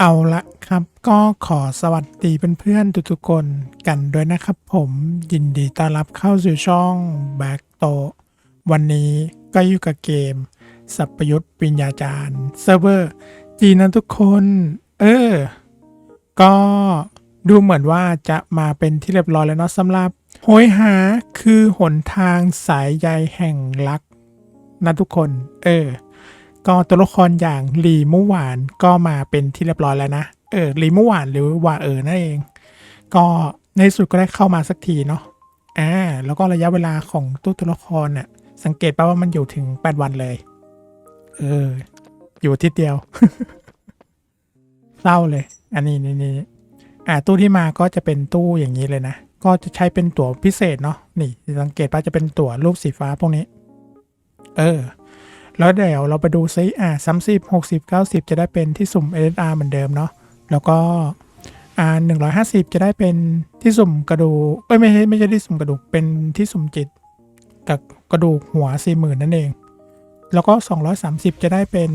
เอาละครับก็ขอสวัสดีเพื่อนๆทุกๆคนกันด้วยนะครับผมยินดีต้อนรับเข้าสู่ช่อง Back โตวันนี้ก็อยู่กับเกม สัพยุทธ์วิญญาจารย์เซิร์ฟเวอร์จีนนะทุกคน เออ ก็ดูเหมือนว่าจะมาเป็นที่เรียบร้อยแล้วเนาะสำหรับโหยหาคือหนทางสายใยแห่งรักนะทุกคน เออ ก็ตัวละครอย่างลีมู่หวานก็มาเป็นที่เรียบร้อยแล้วนะ เออลีมู่หวานหรือว่าเออนั่นเอง ก็ในสุดก็ได้เข้ามาสักทีเนาะ อ่า แล้วก็ระยะเวลาของตัวตัวละครเนี่ยสังเกตป่าว่ามันอยู่ถึง 8 วันเลย เออ อยู่ที่เดียว เศร้าเลย อันนี้นี่นี่อ่า ตู้ที่มาก็จะเป็นตู้อย่างนี้เลยนะ ก็จะใช้เป็นตั๋วพิเศษเนาะ นี่ สังเกตป่ะจะเป็นตั๋วรูปสีฟ้าพวกนี้ เออ แล้วเดี๋ยวเราไปดูซิอ่าสามสิบหกสิบเก้าสิบจะได้เป็นที่สุ่ม SR เหมือนเดิมเนาะแล้วก็อ่าหนึ่งร้อยห้าสิบจะได้เป็นที่สุ่มกระดูกเอ้ยไม่ใช่ไม่ใช่ที่สุ่มกระดูกเป็นที่สุ่มจิต กับกระดูกหัวสี่หมื่นนั่นเอง แล้วก็สองร้อยสามสิบจะได้เป็น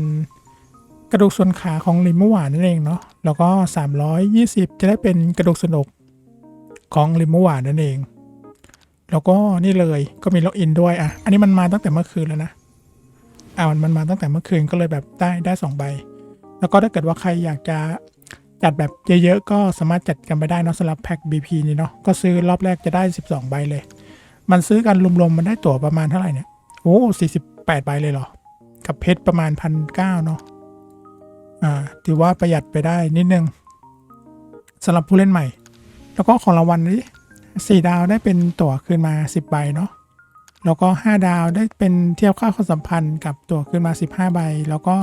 กระดูกส่วนขาของลิมมื่อวานนั่นเองเนาะแล้วก็สามร้อยยี่สิบจะได้เป็นกระดูกส่วนอกของลิมมื่อวานนั่นเอง แล้วก็นี่เลยก็มีล็อกอินด้วยอะอันนี้มันมาตั้งแต่เมื่อคืนแล้วนะ อ่ามันมันมาตั้งแต่เมื่อคืนก็เลยแบบได้ได้สองใบ แล้วก็ถ้าเกิดว่าใครอยากจะจัดแบบเยอะๆ ก็สามารถจัดกันไปได้เนอะสำหรับแพ็ค BP นี่เนาะก็ซื้อรอบแรกจะได้ 12 ใบเลย มันซื้อกันรวมๆมันได้ตั๋วประมาณเท่าไหร่เนี่ยโอ้48 ใบเลยเหรอ กับเพชรประมาณพันเก้าเนาะอ่าถือว่าประหยัดไปได้นิดนึงสำหรับผู้เล่นใหม่ แล้วก็ของรางวัลนี้สี่ดาวได้เป็นตั๋วคืนมา 10 ใบเนาะ แล้วก็ 5 ดาวได้เป็นเทียบค่าความสัมพันธ์กับตั๋วขึ้นมา 15 ใบ แล้วก็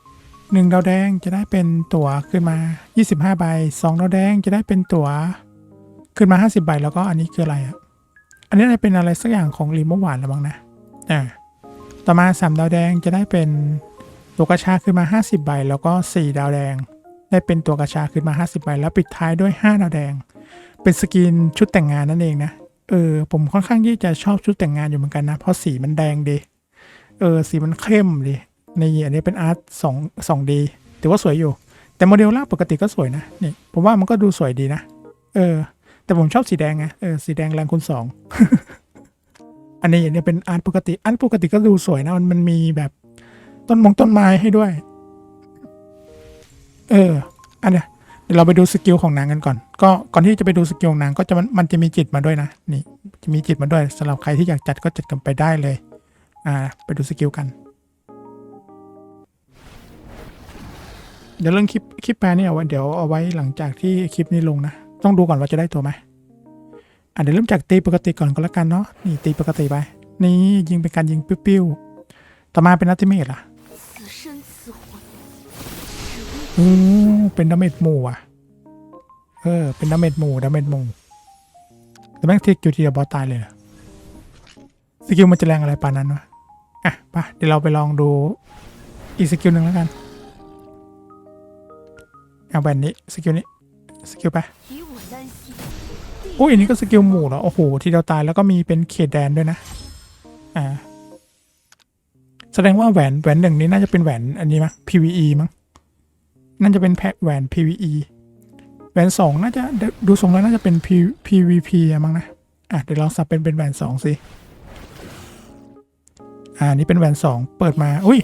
1 ดาวแดงจะได้เป็นตั๋วขึ้นมา 25 ใบ 2 ดาวแดงจะได้เป็นตั๋วขึ้นมา 50 ใบ แล้วก็อันนี้คืออะไรอะ อันนี้จะเป็นอะไรสักอย่างของรีโมหวานหรือมั้งนะ อ่า ต่อมา 3 ดาวแดงจะได้เป็นตัวกระชาขึ้นมา 50 ใบ แล้วก็ 4 ดาวแดง ได้เป็นตัวกระชาขึ้นมา 50 ใบ แล้วปิดท้ายด้วย 5 ดาวแดง เป็นสกินชุดแต่งงานนั่นเองนะ เออผมค่อนข้างที่จะชอบชุดแต่งงานอยู่เหมือนกันนะ เพราะสีมันแดงดีเออสีมันเข้มดีในอันนี้เป็นอาร์ตสองสองดีถือว่าสวยอยู่ แต่โมเดลล่างปกติก็สวยนะนี่ผมว่ามันก็ดูสวยดีนะเออ แต่ผมชอบสีแดงไงเออสีแดงแรงคูณสองอันนี้อันนี้เป็นอาร์ตปกติอันปกติก็ดูสวยนะมันมันมีแบบต้นมงต้นไม้ให้ด้วย เออ อันเนี้ย เราไปดูสกิลของนางกันก่อน ก็ก่อนที่จะไปดูสกิลของนางก็จะมันจะมีจิตมาด้วยนะ นี่จะมีจิตมาด้วยสำหรับใครที่อยากจัดก็จัดกันไปได้เลย อ่า ไปดูสกิลกัน เดี๋ยวเรื่องคลิปคลิปแปลนี่เอาไว้เดี๋ยวเอาไว้หลังจากที่คลิปนี้ลงนะ ต้องดูก่อนว่าจะได้ตัวไหมอ่าเดี๋ยวเริ่มจากตีปกติก่อนก็แล้วกันเนาะ นี่ตีปกติไป นี่ยิงเป็นการยิงปิ้วๆ ต่อมาเป็นอัติเมตล่ะ อืมเป็นดาเมจหมู่อะ เออ เป็นดาเมจหมู่ดาเมจหมู่แต่แม่งทิกอยู่ที่จะบอสตายเลยนะสกิลมันจะแรงอะไรปานนั้นวะ อะปะเดี๋ยวเราไปลองดูอีกสกิลหนึ่งแล้วกัน เอาแบบนี้สกิลนี้สกิลไปโอ้ยอันนี้ก็สกิลหมู่เหรอ โอ้โห ที่เดาตายแล้วก็มีเป็นเขตแดนด้วยนะ อ่า แสดงว่าแหวนแหวนหนึ่งนี้น่าจะเป็นแหวนอันนี้มั้ง PVE มั้ง น่าจะเป็นแพแหวน PVE แหวนสองน่าจะดูทรงแล้วน่าจะเป็น P PVP อะมั้งนะ อะเดี๋ยวลองสับเป็นเป็นแหวนสองสิ อ่านี่เป็นแหวนสองเปิดมา อุ้ย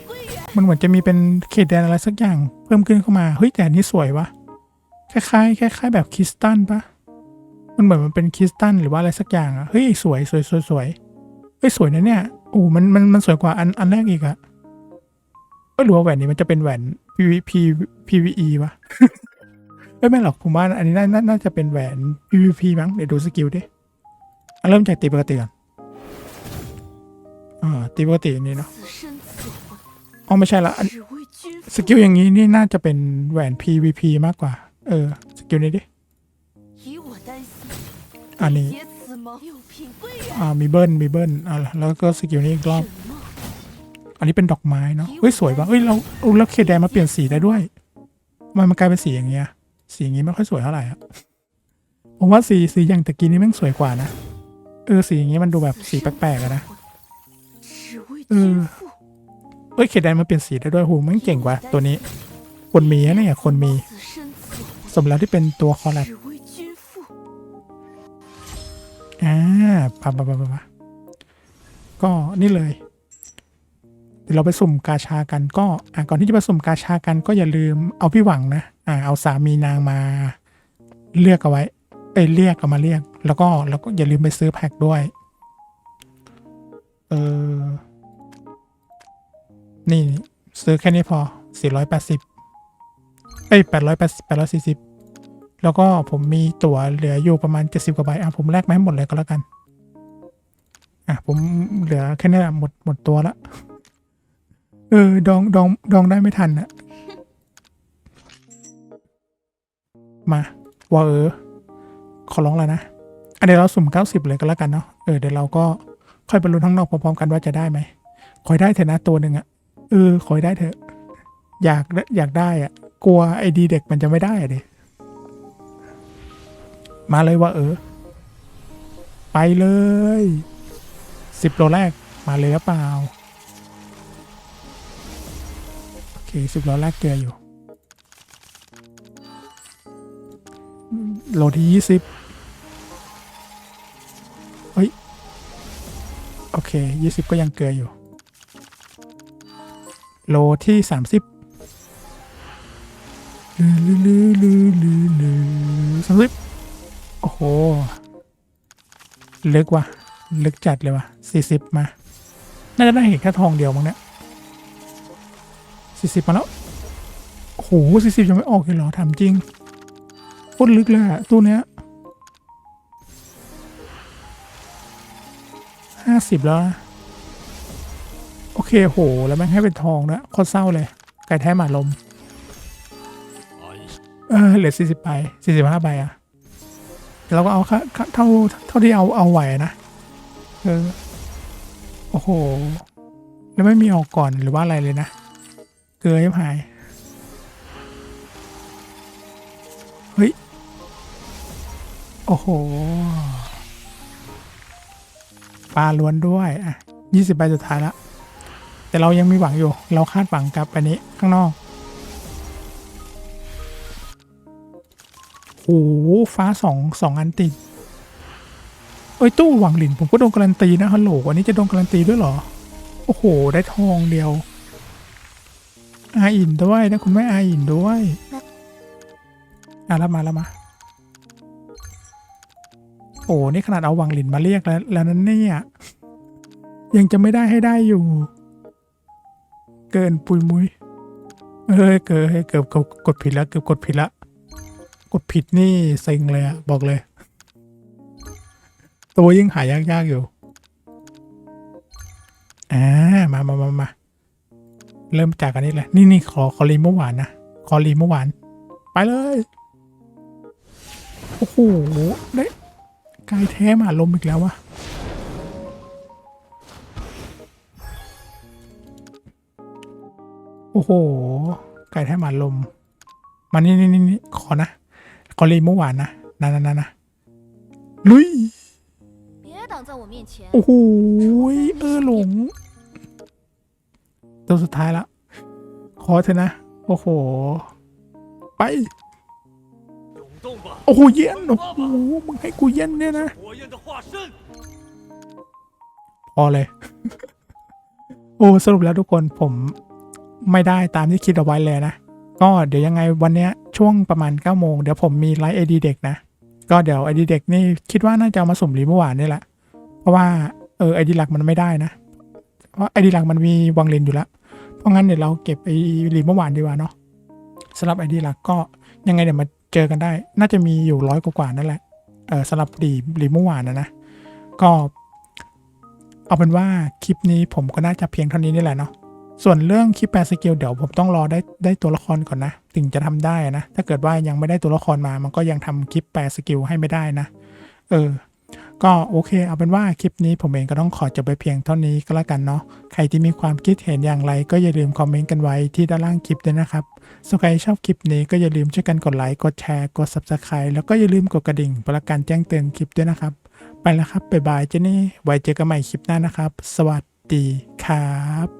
มันเหมือนจะมีเป็นเขตแดนอะไรสักอย่างเพิ่มขึ้นเข้ามา เฮ้ยแต่อันนี้สวยวะคล้ายๆคล้ายๆแบบคริสตัลปะมันเหมือนมันเป็นคริสตัลหรือว่าอะไรสักอย่างอะเฮ้ยสวยสวยสวยสวยเฮ้ยสวยนะเนี่ยโอ้มันมันมันสวยกว่าอันอันแรกอีกอะเอ้ยหรือว่าแหวนนี้มันจะเป็นแหวน PVP PVE ปะไม่ไม่หรอกผมว่าอันนี้น่าน่าจะเป็นแหวน PVP มั้งเดี๋ยวดูสกิลดิเริ่มจากตีปกติก่อนอ่ตีปกติอันนี้เนาะอ๋อไม่ใช่ละสกิลอย่างนี้นี่น่าจะเป็นแหวน PVP มากกว่า เออ สกิลนี้ดิอันนี้อ่ามีเบิ้ลมีเบิ้ลอ่าแล้วก็สกิลนี้อีกรอบ อันนี้เป็นดอกไม้เนาะเฮ้ยสวยว่ะเฮ้ยเราเราเขตแดงมาเปลี่ยนสีได้ด้วย มันมันกลายเป็นสีอย่างเงี้ย สีอย่างงี้ไม่ค่อยสวยเท่าไหร่อะผมว่าสีสีอย่างตะกี้นี่แม่งสวยกว่านะ เออสีอย่างงี้มันดูแบบสีแปลกๆนะ เออเฮ้ยเขตแดงมาเปลี่ยนสีได้ด้วยหูมันเก่งกว่าตัวนี้ คนมีนะเนี่ยคนมี สมแล้วที่เป็นตัวคอแลบอ่าปะปะปะปะก็นี่เลย เดี๋ยวเราไปสุ่มกาชากันก็อะก่อนที่จะไปสุ่มกาชากันก็อย่าลืมเอาพี่หวังนะอ่าเอาสามีนางมาเลือกเอาไว้เอ้ยเรียกเอามาเรียก แล้วก็แล้วก็อย่าลืมไปซื้อแพ็คด้วย เออ นี่ซื้อแค่นี้พอ 480 เอ้ย 880 840 แล้วก็ผมมีตั๋วเหลืออยู่ประมาณ 70 กว่าใบ อะ ผมแลกมาให้หมดเลยก็แล้วกัน อะ ผมเหลือแค่นี้หละหมดหมดตัวละ เออ ดองดองดองได้ไม่ทันอะมาว่าเออ ขอร้องแล้วนะอันเดี๋ยวเราสุ่ม 90 เลยก็แล้วกันเนาะเออเดี๋ยวเราก็ค่อยไปลุ้นข้างนอกพร้อมๆกันว่าจะได้ไหมขอให้ได้เถอะนะตัวหนึ่งอะเออขอให้ได้เถอะ อยากได้อยากได้อะกลัวไอดีเด็กมันจะไม่ได้อะดิมาเลยว่าเออ ไปเลยสิบโลแรกมาเลยหรือเปล่า โอสิบโลแรกเกลืออยู่ โลที่ยี่สิบเฮ้ย โอเคยี่สิบก็ยังเกลืออยู่ โลที่สามสิบลือลือลือลือลือลือสามสิบโอ้โห ลึกว่ะ ลึกจัดเลยว่ะสี่สิบมา น่าจะได้เห็นแค่ทองเดียวมั้งเนี่ย สี่สิบมาแล้วโอ้โหสี่สิบยังไม่ออกเลยเหรอถามจริงโคตรลึกเลยอะตู้เนี้ยห้าสิบแล้ว โอเคโห แล้วแม่งให้เป็นทองด้วยโคตรเศร้าเลย ไก่แท้หมาลม เออเหลือสี่สิบใบสี่สิบห้าใบอะเราก็เอาค่เท่าเท่าที่เอาเอาไหวนะเออโอ้โห แล้วไม่มีออกก่อนหรือว่าอะไรเลยนะ ลือยังหาย เฮ้ย โอ้โห ปลาล้วนด้วยอะยี่สิบใบสุดท้ายละ แต่เรายังมีหวังอยู่ เราคาดหวังกับอันนี้ข้างนอก โอ้โหฟ้าสองสองอันติดเอ้ย ตู้หวังหลินผมก็โดนการันตีนะฮัลโหลวันนี้จะโดนการันตีด้วยเหรอ โอ้โห ได้ทองเดียว อาอินด้วยนะคุณแม่อาอินด้วยอะแล้วมาแล้วมา โอ้นี่ขนาดเอาหวังหลินมาเรียกแล้ว แล้วนั้นเนี่ย ยังจะไม่ได้ให้ได้อยู่ เกินปุยมุยเอ้ยเกิดเกือบเกือบกดผิดแล้วเกือบกดผิดล้วกดผิดนี่เซ็งเลยอะบอกเลย ตัวยิ่งหายากๆอยู่อ่ามามามามา เริ่มจากอันนี้เลย นี่นี่ขอคอรีเมื่อวานนะคอรีเมื่อวาน ไปเลย โอ้โห ได้กายแท้มาลมอีกแล้ววะโอ้โห กายแท้มาลม มานี่นี่นี่ขอนะคอรีเมื่อวานนะนั่นนั่นะนะลุยโอ้โห เออหลง ตัวสุดท้ายละขอเถอะนะ โอ้โห ไป โอ้โห เย็น โอ้โห มึงให้กูเย็นเนี่ยนะ พอเลย โอ้ สรุปแล้วทุกคนผมไม่ได้ตามที่คิดเอาไว้เลยนะ ก็เดี๋ยวยังไงวันนี้ช่วงประมาณ9โมงเดี๋ยวผมมีไลฟ์ไอดีเด็กนะ ก็เดี๋ยวไอดีเด็กนี่คิดว่าน่าจะมาสมรีเมื่อวานนี่แหละ เพราะว่าเออไอดีหลักมันไม่ได้นะ เพราะไอดีหลักมันมีวังเลนอยู่แล้ว เพราะงั้นเดี๋ยวเราเก็บไอรีเมื่อวานดีกว่าเนาะสำหรับไอดีหลักก็ยังไงเดี๋ยวมาเจอกันได้ น่าจะมีอยู่ร้อยกว่านั่นแหละเออสำหรับรีรีเมื่อวานนะนะ ก็เอาเป็นว่าคลิปนี้ผมก็น่าจะเพียงเท่านี้นี่แหละเนาะส่วนเรื่องคลิปแปลสกิลเดี๋ยวผมต้องรอได้ได้ตัวละครก่อนนะ ถึงจะทำได้นะ ถ้าเกิดว่ายังไม่ได้ตัวละครมา มันก็ยังทำคลิปแปลสกิลให้ไม่ได้นะ เออ ก็โอเคเอาเป็นว่าคลิปนี้ผมเองก็ต้องขอจบไปเพียงเท่านี้ก็แล้วกันเนาะใครที่มีความคิดเห็นอย่างไร ก็อย่าลืมคอมเมนต์กันไว้ที่ด้านล่างคลิปด้วยนะครับส่วนใครชอบคลิปนี้ก็อย่าลืมช่วยกันกดไลค์กดแชร์กด subscribe แล้วก็อย่าลืมกดกระดิ่งเพื่อการแจ้งเตือนคลิปด้วยนะครับ ไปแล้วครับบ๊ายบายเจนี่ไว้เจอกันใหม่คลิปหน้านะครับ สวัสดีครับ